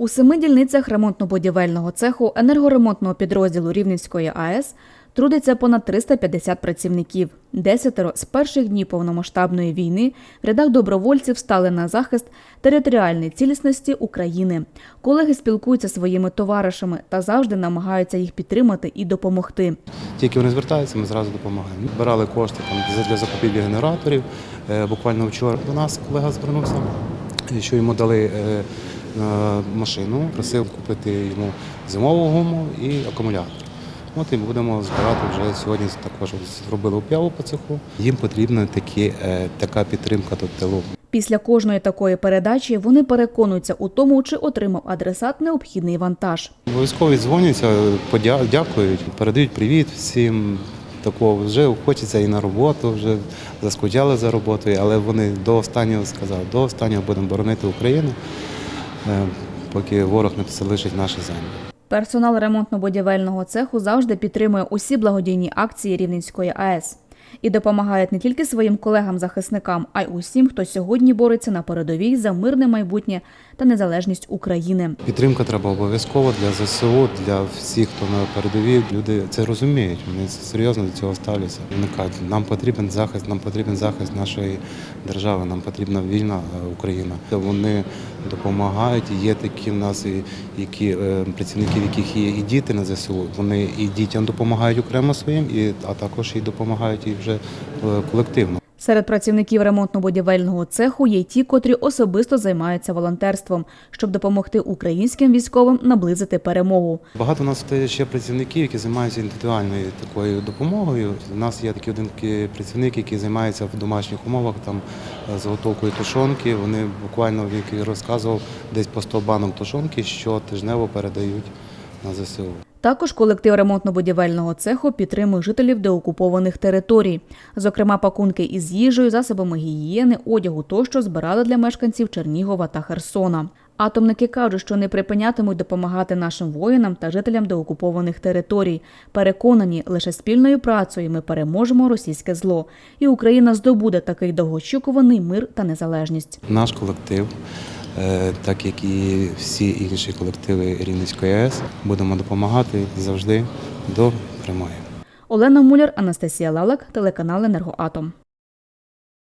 У семи дільницях ремонтно-будівельного цеху енергоремонтного підрозділу Рівненської АЕС трудиться понад 350 працівників. Десятеро з перших днів повномасштабної війни в рядах добровольців стали на захист територіальної цілісності України. Колеги спілкуються зі своїми товаришами та завжди намагаються їх підтримати і допомогти. Тільки вони звертаються, ми зразу допомагаємо. Збирали кошти там для закупівлі генераторів. Е, Буквально вчора до нас колега звернувся, що йому дали е, е, машину, просив купити йому зимову гуму і акумулятор. От і будемо збирати вже сьогодні. Також зробили об'яву по цеху. Їм потрібна такі, е, така підтримка до тилу. Після кожної такої передачі вони переконуються у тому, чи отримав адресат необхідний вантаж. Обов'язково дзвоняться, дякують, передають привіт всім. Такого вже хочеться і на роботу, вже заскучали за роботою, але вони до останнього сказали, до останнього будемо боронити Україну, е, поки ворог не залишить наші землі. Персонал ремонтно-будівельного цеху завжди підтримує усі благодійні акції Рівненської АЕС і допомагає не тільки своїм колегам-захисникам, а й усім, хто сьогодні бореться на передовій за мирне майбутнє та незалежність України. Підтримка треба обов'язково для ЗСУ, для всіх, хто на передовій. Люди це розуміють. Вони серйозно до цього ставляться. Вони кажуть, нам потрібен захист, нам потрібен захист нашої держави, нам потрібна вільна е, Україна. Вони допомагають. Є такі в нас, і- які е, працівники, в яких є і діти на ЗСУ. Вони і дітям допомагають окремо своїм, і а також і допомагають і вже е, колективно. Серед працівників ремонтно-будівельного цеху є й ті, котрі особисто займаються волонтерством, щоб допомогти українським військовим наблизити перемогу. Багато у нас ще працівників, які займаються індивідуальною такою допомогою. У нас є такий один працівник, який займається в домашніх умовах там е, заготовкою тушонки. Вони буквально як розказував десь по 100 банок тушонки, що тижнево передають на ЗСУ. Також колектив ремонтно-будівельного цеху підтримує жителів деокупованих територій. Зокрема, пакунки із їжею, засобами гігієни, одягу тощо збирали для мешканців Чернігова та Херсона. Атомники кажуть, що не припинятимуть допомагати нашим воїнам та жителям деокупованих територій. Переконані, лише спільною працею ми переможемо російське зло, і Україна здобуде такий довгоочікуваний мир та незалежність. Наш колектив, так як і всі інші колективи Рівненської АЕС, будемо допомагати завжди до перемоги. Олена Муляр, Анастасія Лалак, телеканал Енергоатом.